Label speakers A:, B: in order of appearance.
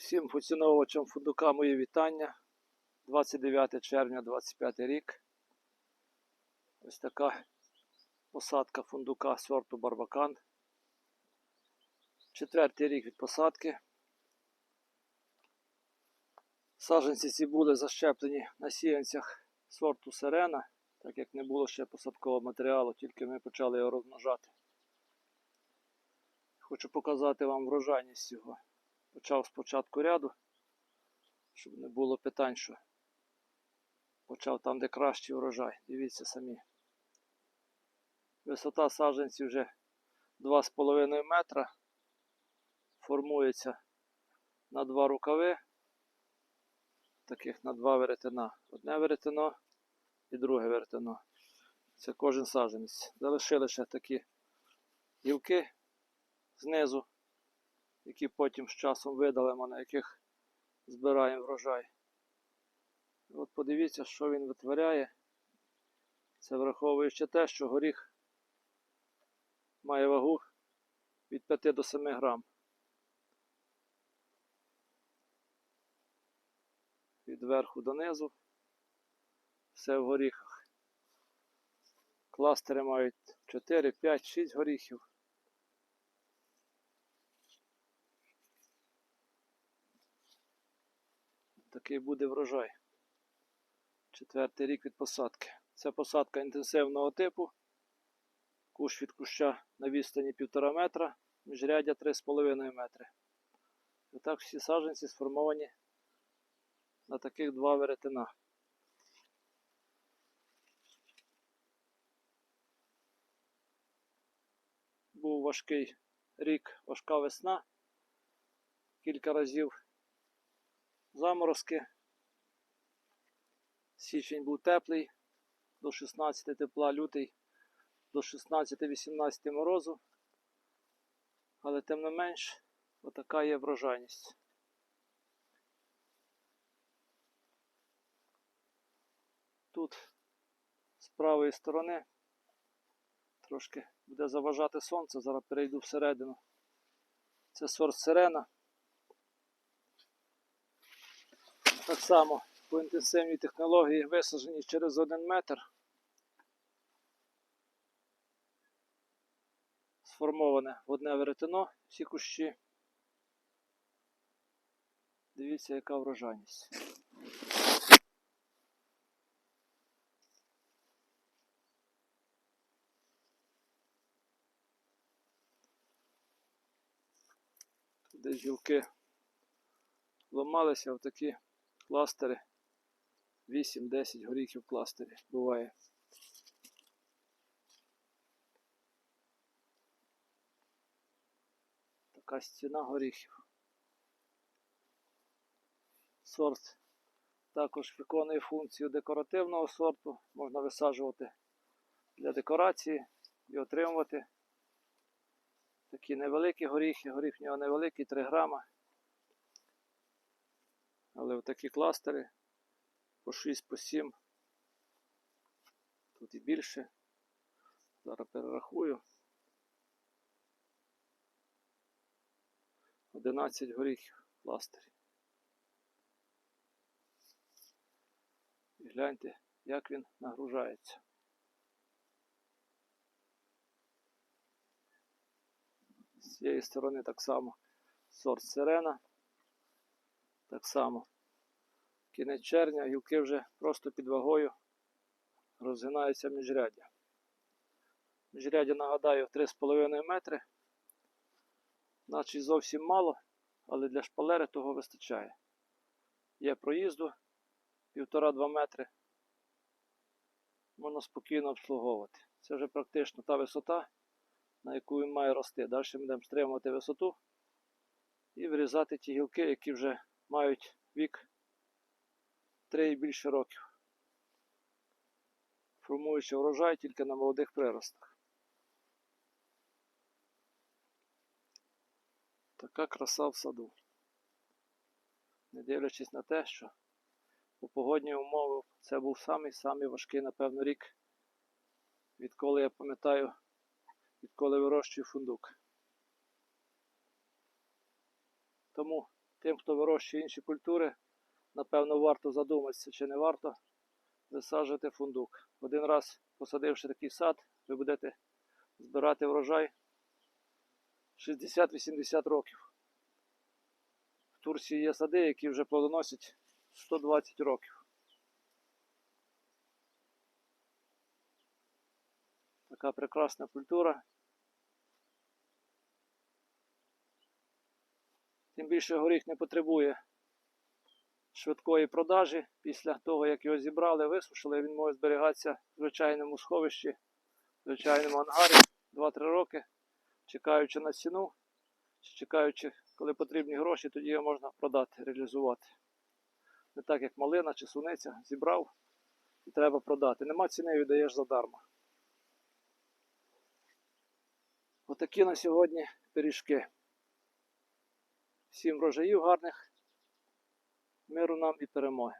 A: Всім поціновувачам фундука мої вітання. 29 червня 25 рік. Ось така посадка фундука сорту Барбакан. Четвертий рік від посадки. Саджанці ці були защеплені на сіянцях сорту Сирена, так як не було ще посадкового матеріалу, тільки ми почали його розмножати. Хочу показати вам врожайність його. Почав з початку ряду, щоб не було питань, що почав там, де кращий врожай. Дивіться самі. Висота саджанців вже 2,5 метра. Формується на два рукави, таких на два веретена. Одне веретено і друге веретено. Це кожен саджанець. Залишили ще такі гілки знизу які потім з часом видалимо, на яких збираємо врожай. От подивіться, що він витворяє. Це враховуючи те, що горіх має вагу від 5 до 7 грам. Від верху до низу. Все в горіхах. Кластери мають 4, 5, 6 горіхів. Такий буде врожай. Четвертий рік від посадки. Це посадка інтенсивного типу. Кущ від куща на відстані 1,5 метра, міжрядя 3,5 метри. І так всі саджанці сформовані на таких два веретена. Був важкий рік, важка весна. Кілька разів заморозки. Січень був теплий, до 16 тепла, лютий до 16-18 морозу. Але тим не менш, отака є врожайність. Тут з правої сторони трошки буде заважати сонце, зараз перейду всередину. Це сорт сирена. Так само по інтенсивній технології висаджені через один метр. Сформоване в одне веретено всі кущі. Дивіться, яка врожайність. Десь гілки ламалися в такі кластери. 8-10 горіхів кластері буває. Така стіна горіхів. Сорт також виконує функцію декоративного сорту. Можна висаджувати для декорації і отримувати такі невеликі горіхи. Горіх в нього невеликий, 3 грама. Але в такі кластери по 6, по 7. Тут і більше. Зараз перерахую. 11 горіхів в кластері. І гляньте, як він нагружається. З цієї сторони так само сорт сирена. Так само. Кінець червня, гілки вже просто під вагою розгинаються міжряддя. Міжряддя, нагадаю, 3,5 метри. Значить зовсім мало, але для шпалери того вистачає. Є проїзду 1,5-2 метри. Можна спокійно обслуговувати. Це вже практично та висота, на яку він має рости. Далі ми будемо стримувати висоту і вирізати ті гілки, які вже мають вік 3 і більше років. Формуючи врожай тільки на молодих приростах. Така краса в саду. Не дивлячись на те, що по погодні умови це був самий-самий важкий, напевно, рік, відколи я пам'ятаю, відколи вирощую фундук. Тому тим, хто вирощує інші культури, напевно, варто задуматися, чи не варто висаджувати фундук. Один раз посадивши такий сад, ви будете збирати врожай 60-80 років. В Турції є сади, які вже плодоносять 120 років. Така прекрасна культура. Більше горіх не потребує швидкої продажі. Після того, як його зібрали, висушили, він може зберігатися в звичайному сховищі, в звичайному ангарі 2-3 роки, чекаючи на ціну, чекаючи, коли потрібні гроші, тоді його можна продати, реалізувати. Не так, як малина чи суниця, зібрав і треба продати. Нема ціни, віддаєш задарма. Отакі на сьогодні пиріжки. Всім врожаїв гарних, миру нам і перемоги.